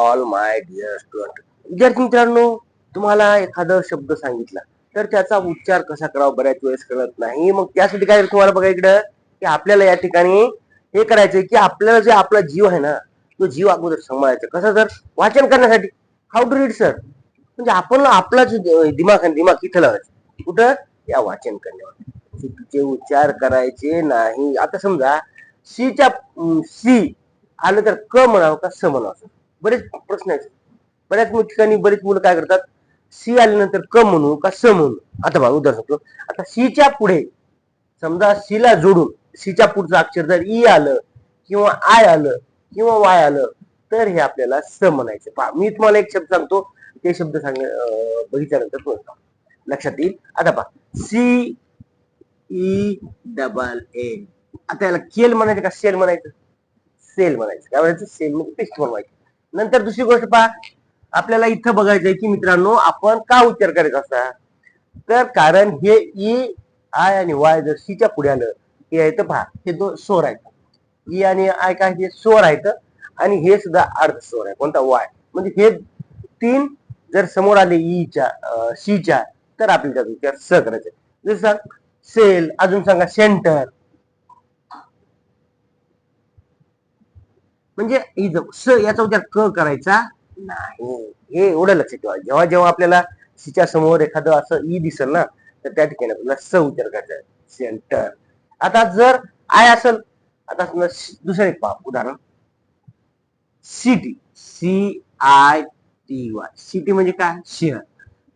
All my dear student विद्यार्थी मित्रांनो तुम्हाला एखादा शब्द सांगितला तर त्याचा उच्चार कसा करावा बऱ्याच वेळेस कळत नाही. मग त्यासाठी काय तुम्हाला बघा इकडं की आपल्याला या ठिकाणी हे करायचंय की आपल्याला जे आपला जीव आहे ना तो जीव अगोदर सांभाळायचा. कसं तर वाचन करण्यासाठी. हाऊ टू रीड सर म्हणजे आपण आपला जो दिमाग आहे दिमाग इथं लावायचं. कुठं? या वाचन करण्यावर. चुकीचे उच्चार करायचे नाही. आता समजा सीच्या सी आलं तर क म्हणावं का स म्हणावं? बरेच प्रश्न आहेत. बऱ्याच ठिकाणी बरेच मुलं काय करतात? सी आल्यानंतर क म्हणू का स म्हणू? आता बघा उदाहरण सांगतो. आता सीच्या पुढे समजा सी ला जोडून सीच्या पुढचं अक्षर जर ई आलं किंवा आय आलं किंवा वाय आलं तर हे आपल्याला स म्हणायचं. पहा मी तुम्हाला एक शब्द सांगतो. ते शब्द सांग बघितल्यानंतर तुम्हाला लक्षात येईल? आता पहा सी ई डबल ए. आता याला केल म्हणायचं का सेल म्हणायचं? सेल म्हणायचं. काय म्हणायचं? सेल म्हणजे पेस्ट बनवायची. नंतर दुसरी गोष्ट पहा. आपल्याला इथं बघायचंय की मित्रांनो आपण का उच्चार करायचा असा? तर कारण हे ई आय आणि वाय जर सीच्या पुढे आलं हे आहे तर पहा हे दोन स्वर आहेत. ई आणि आय काय हे स्वर आहेत आणि हे सुद्धा अर्ध स्वर आहे. कोणता? वाय. म्हणजे हे तीन जर समोर आले ईच्या सीच्या तर आपल्याला त्याचा उच्चार स करायचा जसं सांग सेल अजून सांगा सेंटर म्हणजे ही स याचा उच्चार क करायचा? नाही. हे एवढं लक्षात ठेवा. जेव्हा जेव्हा आपल्याला सीच्या समोर एखादं असं ई दिसेल ना तर त्या ठिकाणी आपल्याला स उच्चार करायचा सेंटर आता जर आय असेल आता दुसरं एक पहा उदाहरण. City C I T Y city म्हणजे काय? शहर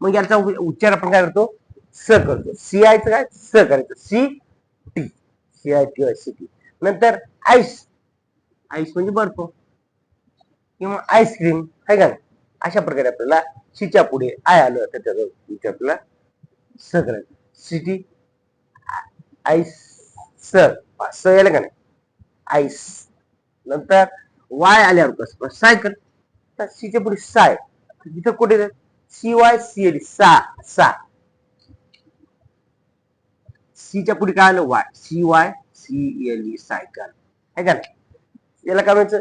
मग याचा उच्चार आपण काय करतो? स करतो. सी आयचं काय? स करायचं. C T C I T Y city नंतर आईस आईस म्हणजे बर्फ किंवा आईस्क्रीम आहे का नाही? अशा प्रकारे आपल्याला सीच्या पुढे आय आलं तर त्याचा आपल्याला स करायचं सिटी आईस स स यायला का नाही? आईस नंतर वाय आल्यावर कसं? सायकल तर सीच्या पुढे साय. तिथं कुठे सी वाय सी एल सा सा. सीच्या पुढे काय आलं? Y C Y C L E cycle आहे का नाही? याला काय म्हणायचं?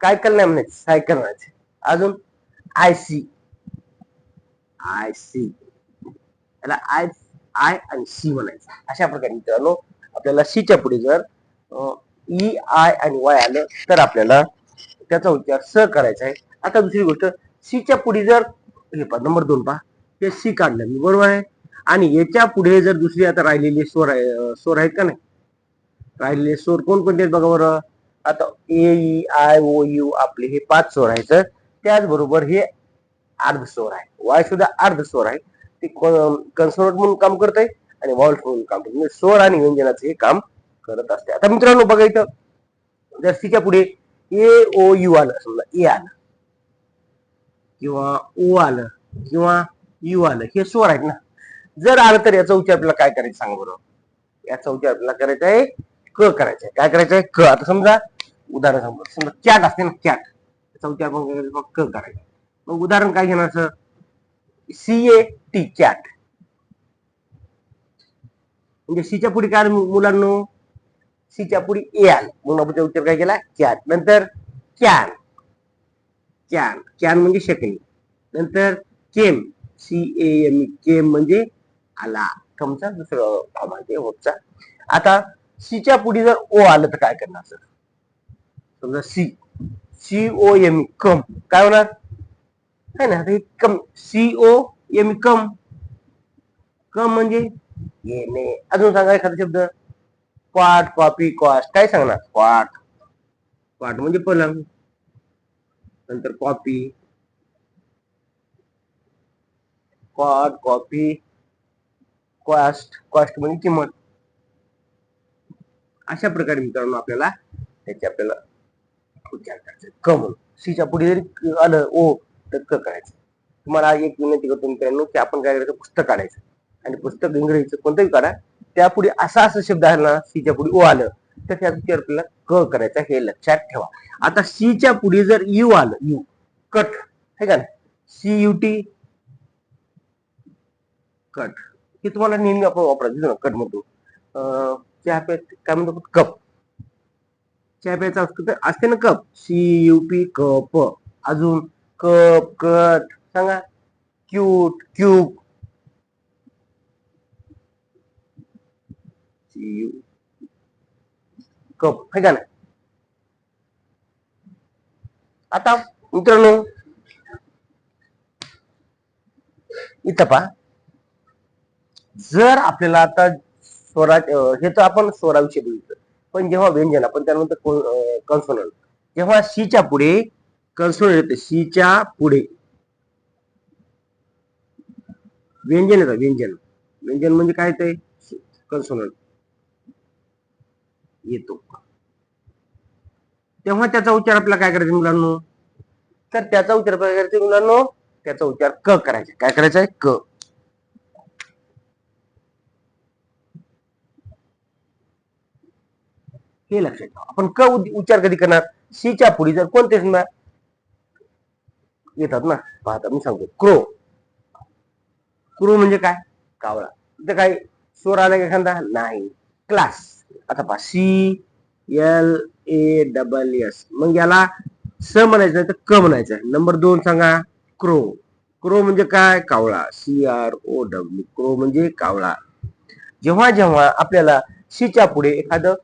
सायकल नाही म्हणायचं सायकल म्हणायचं? अजून आय सी आय सी याला आय आय आणि सी म्हणायचं. अशा प्रकारे मित्रांनो आपल्याला सीच्या पुढे जर ई आय e, आणि वाय आलं तर आपल्याला त्याचा उच्चार स करायचा आहे. आता दुसरी गोष्ट सीच्या पुढे जर हे पहा नंबर दोन पहा. ते सी काढलं मी बरोबर आहे? आणि याच्यापुढे जर दुसरी आता राहिलेले स्वर आहे स्वर आहेत का नाही? राहिलेले स्वर कोणकोणते आहेत बघा बरं? आता A E I O U आपले हे पाच स्वर आहेत त्याचबरोबर हे अर्ध स्वर आहे. वाय सुद्धा अर्ध स्वर आहे. ते कन्सोनंट म्हणून काम करत आहे आणि वॉल्ट म्हणून काम करत म्हणजे स्वर आणि व्यंजनाचं हे काम करत असते आता मित्रांनो बघा इथं. जर सीच्या पुढे ए ओ यू आलं समजा ए आलं किंवा ओ आलं किंवा यू आलं हे स्वर आहेत ना. जर आलं तर याचा उच्चार आपल्याला काय करायचं सांगा बरं? याचा उच्चार आपल्याला करायचा आहे क करायचंय? काय करायचं क. आता समजा उदाहरण समजा समजा कॅट असते ना कॅट. त्याचा उच्चार मग क करायचा. मग उदाहरण काय घेणार sir? C A T cat. म्हणजे सीच्या पुढे काय मुलांनो? सीच्या पुढे ए आल. म्हणून आपण उच्चार काय केला? कॅट. नंतर कॅन. कॅन. कॅन म्हणजे शकणी नंतर केम. सी ए एम केम म्हणजे आला. कमचा दुसरं आहे होपचा. आता सीच्या पुढे जर ओ आलं तर काय करणार सर? समजा C. C O M come. काय होणार? है ना आता हे कम. सी ओ एम कम. कम म्हणजे येणे अजून सांगा एखादा शब्द. क्वाट कॉपी कॉस्ट काय सांगणार? क्वाट क्वाट म्हणजे पलंग. नंतर copy cot copy cost cost म्हणजे किंमत. अशा प्रकारे मित्रांनो आपल्याला त्याचे आपल्याला उच्चार करायचे. क म्हणून. सीच्या पुढे जरी आलं ओ तर क करायचं. तुम्हाला एक विनंती करतो मित्रांनो की आपण काय करायचं? पुस्तक काढायचं. आणि पुस्तक इंग्रजीचं कोणतंही काढा. त्यापुढे असा असा शब्द आहे ना सीच्या पुढे ओ आलं तर त्या उच्चार आपल्याला क करायचा हे लक्षात ठेवा. आता सीच्या पुढे जर यू आलं यू कट हे का सी यू टी कट. हे तुम्हाला नेहमी आपण वापरायचं कट म्हणतो. अं, चहा प्या काय म्हणतो कप. चहा प्यायचा असतो तर असते ना cup. C U P cup. अजून कप कट. सांगा. Cute cube. कप. है का नाही? आता मित्रांनो इथं पहा. जर आपल्याला आता स्वराज हे तर आपण स्वराविषयी बोलतो पण जेव्हा व्यंजन आपण त्यानंतर कन्सोनंट जेव्हा शीच्या पुढे कन्सोनंट येते शीच्या पुढे. व्यंजन येतं व्यंजन. व्यंजन म्हणजे काय ते? कन्सोनंट येतो. तेव्हा त्याचा उच्चार आपल्याला काय करायचा मुलांनो? तर त्याचा उच्चार काय करायचा मुलांनो? त्याचा उच्चार क करायचा काय करायचा आहे? क. हे लक्षात ठेवा. आपण क उच्चार कधी करणार? शीच्या पुढे जर कोणते समजा येतात ना? पाहता मी सांगतो. क्रो. क्रो म्हणजे काय? कावळा. इथं काय स्वर आला का एखादा? नाही. क्लास. आता पहा. C L A double S मग याला स म्हणायचं नाही तर क म्हणायचं नंबर दोन सांगा. क्रो. क्रो म्हणजे काय? कावळा. C R O W crow म्हणजे कावळा. जेव्हा जेव्हा आपल्याला शीच्या पुढे एखादं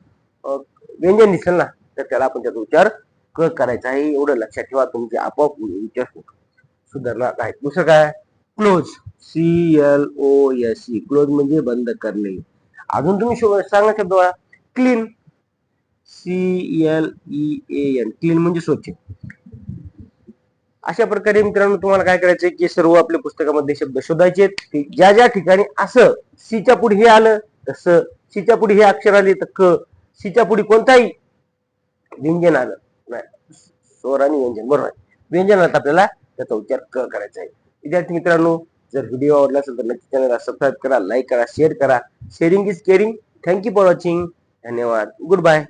व्यंजन दिसेल ना. तर त्याला आपण त्याचा उच्चार क करायचा आहे एवढं लक्षात ठेवा तुमचे आपोआप उच्चार सुधारणार आहे दुसरं काय? Close C L O S C close म्हणजे बंद करणे. अजून तुम्ही सांगा शब्द clean C L E A N clean म्हणजे स्वच्छ. अशा प्रकारे मित्रांनो तुम्हाला काय करायचंय की सर्व आपल्या पुस्तकामध्ये शब्द शोधायचे ज्या ज्या ठिकाणी असं सीच्या पुढे हे आलं तसं सीच्या पुढे हे अक्षर आले तर क सीच्या पुढे कोणताही व्यंजन आलं नाही. स्वर आणि व्यंजन बरोबर. आहे. व्यंजन आलं आपल्याला त्याचा उच्चार क करायचा आहे. विद्यार्थी मित्रांनो जर व्हिडिओ आवडला असेल तर नक्की चॅनलला सबस्क्राईब करा लाईक करा शेअर करा. Sharing is caring thank you for watching धन्यवाद. Good bye